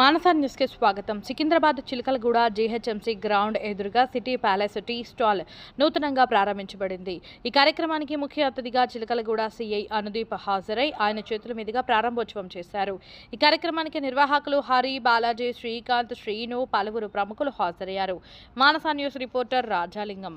మానస న్యూస్కి స్వాగతం. Secunderabad Chilkalguda GHMC ground ఎదురుగా సిటీ ప్యాలెస్ టీ స్టాల్ నూతనంగా ప్రారంభించబడింది. ఈ కార్యక్రమానికి ముఖ్య అతిథిగా చిలకలగూడ సీఐ అనుదీప్ హాజరై ఆయన చేతుల మీదుగా ప్రారంభోత్సవం చేశారు. ఈ కార్యక్రమానికి నిర్వాహకులు హరి బాలాజీ శ్రీకాంత్ శ్రీను పలువురు ప్రముఖులు హాజరయ్యారు. Manasa news reporter Rajalingam.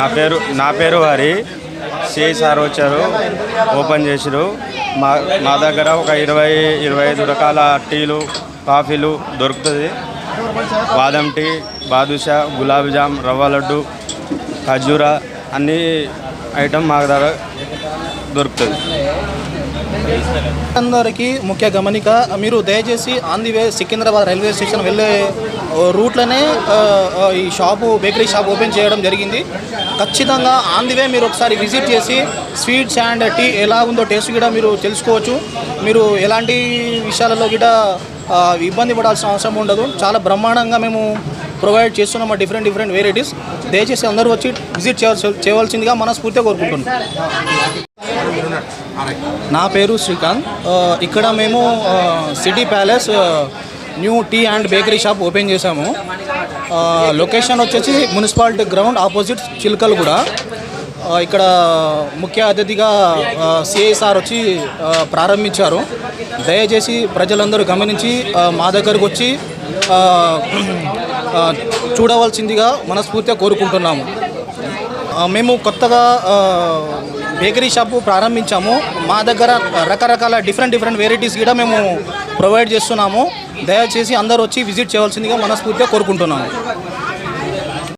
నా పేరు నా పేరు హరి. సిఐ సార్ వచ్చారు. ఓపెన్ చేసిరు మా మా దగ్గర ఒక ఇరవై ఇరవై ఐదు రకాల టీలు కాఫీలు దొరుకుతుంది. బాదం టీ బాదుషా గులాబ్ జామ్ రవ్వ లడ్డు ఖజూరా అన్ని ఐటమ్ మా దగ్గర దొరుకుతుంది. అందరికీ ముఖ్య గమనిక మీరు దయచేసి on the way Secunderabad railway station వెళ్ళే రూట్లోనే ఈ షాపు బేకరీ షాప్ ఓపెన్ చేయడం జరిగింది. ఖచ్చితంగా ఆన్ ది వే మీరు ఒకసారి విజిట్ చేసి స్వీట్స్ అండ్ టీ ఎలా ఉందో టేస్ట్ కూడా మీరు తెలుసుకోవచ్చు. మీరు ఎలాంటి విషయాలలో కూడా ఇబ్బంది పడాల్సిన అవసరం ఉండదు. చాలా బ్రహ్మాండంగా మేము ప్రొవైడ్ చేస్తున్నాం. డిఫరెంట్ డిఫరెంట్ వెరైటీస్ దయచేసి అందరూ వచ్చి విజిట్ చేయవలసిందిగా మనస్ఫూర్తిగా కోరుకుంటున్నాం. నా పేరు శ్రీకాంత్. ఇక్కడ మేము city palace new tea and bakery shop open చేశాము. లొకేషన్ వచ్చేసి మున్సిపాలిటీ గ్రౌండ్ ఆపోజిట్ చిల్కల్ కూడా ఇక్కడ ముఖ్య అతిథిగా సిఐసార్ వచ్చి ప్రారంభించారు. దయచేసి ప్రజలందరూ గమనించి మా దగ్గరకు వచ్చి చూడవలసిందిగా మనస్ఫూర్తిగా కోరుకుంటున్నాము. మేము కొత్తగా బేకరీ షాపు ప్రారంభించాము. మా దగ్గర రకరకాల డిఫరెంట్ డిఫరెంట్ వెరైటీస్ కూడా మేము ప్రొవైడ్ చేస్తున్నాము. దయచేసి అందరూ వచ్చి విజిట్ చేయవలసిందిగా మనస్ఫూర్తిగా కోరుకుంటున్నాము.